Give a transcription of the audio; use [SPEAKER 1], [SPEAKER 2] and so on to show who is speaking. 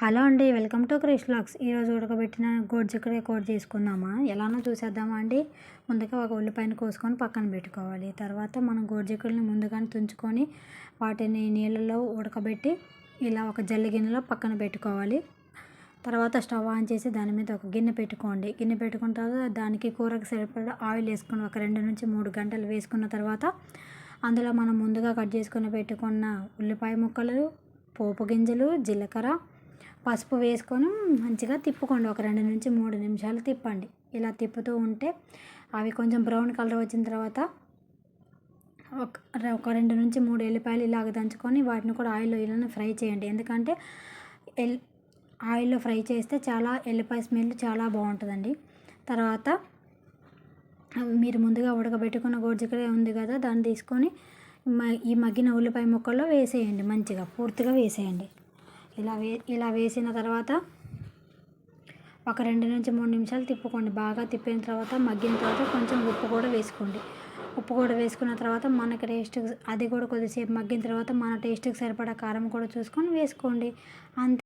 [SPEAKER 1] Hello అండి welcome to Krish lakhs. ఈరోజు ఉడకబెట్టిన గోడ్చిక్కుడుకాయ కూర చేసుకుందామా? ఎలానో చూసేద్దామా అండి? ముందుగా ఒక ఉల్లిపాయను కోసుకొని పక్కన పెట్టుకోవాలి. తర్వాత మనం గోడ్జిక్కడిని ముందుగానే తుంచుకొని వాటిని నీళ్ళలో ఉడకబెట్టి ఇలా ఒక జల్లి గిన్నెలో పక్కన పెట్టుకోవాలి. తర్వాత స్టవ్ ఆన్ చేసి దాని మీద ఒక గిన్నె పెట్టుకోండి. గిన్నె పెట్టుకున్న తర్వాత దానికి కూరకు సరిపడా ఆయిల్ వేసుకొని ఒక రెండు నుంచి మూడు గంటలు వేసుకున్న తర్వాత అందులో మనం ముందుగా కట్ చేసుకుని పెట్టుకున్న ఉల్లిపాయ ముక్కలు పోపు గింజలు జీలకర్ర పసుపు వేసుకొని మంచిగా తిప్పుకోండి. ఒక రెండు నుంచి మూడు నిమిషాలు తిప్పండి. ఇలా తిప్పుతూ ఉంటే అవి కొంచెం బ్రౌన్ కలర్ వచ్చిన తర్వాత ఒక ఒక రెండు నుంచి మూడు ఎల్లిపాయలు ఇలాగ దంచుకొని వాటిని కూడా ఆయిల్లో ఇలానే ఫ్రై చేయండి. ఎందుకంటే ఎల్ ఆయిల్లో ఫ్రై చేస్తే చాలా ఎల్లిపాయ స్మెల్ చాలా బాగుంటుందండి. తర్వాత మీరు ముందుగా ఉడకబెట్టుకున్న గోడ్చిక్కుడుకాయ ఉంది కదా దాన్ని తీసుకొని మ- ఈ మగ్గిన ఉల్లిపాయ ముక్కల్లో వేసేయండి మంచిగా పూర్తిగా వేసేయండి. ఇలా వే ఇలా వేసిన తర్వాత ఒక రెండు నుంచి మూడు నిమిషాలు తిప్పుకోండి. బాగా తిప్పిన తర్వాత మగ్గిన తర్వాత కొంచెం ఉప్పు కూడా వేసుకోండి. ఉప్పు కూడా వేసుకున్న తర్వాత మనకి టేస్ట్ అది కూడా కొద్దిసేపు మగ్గిన తర్వాత మన టేస్ట్కి సరిపడా కారం కూడా చూసుకొని వేసుకోండి. అంతే.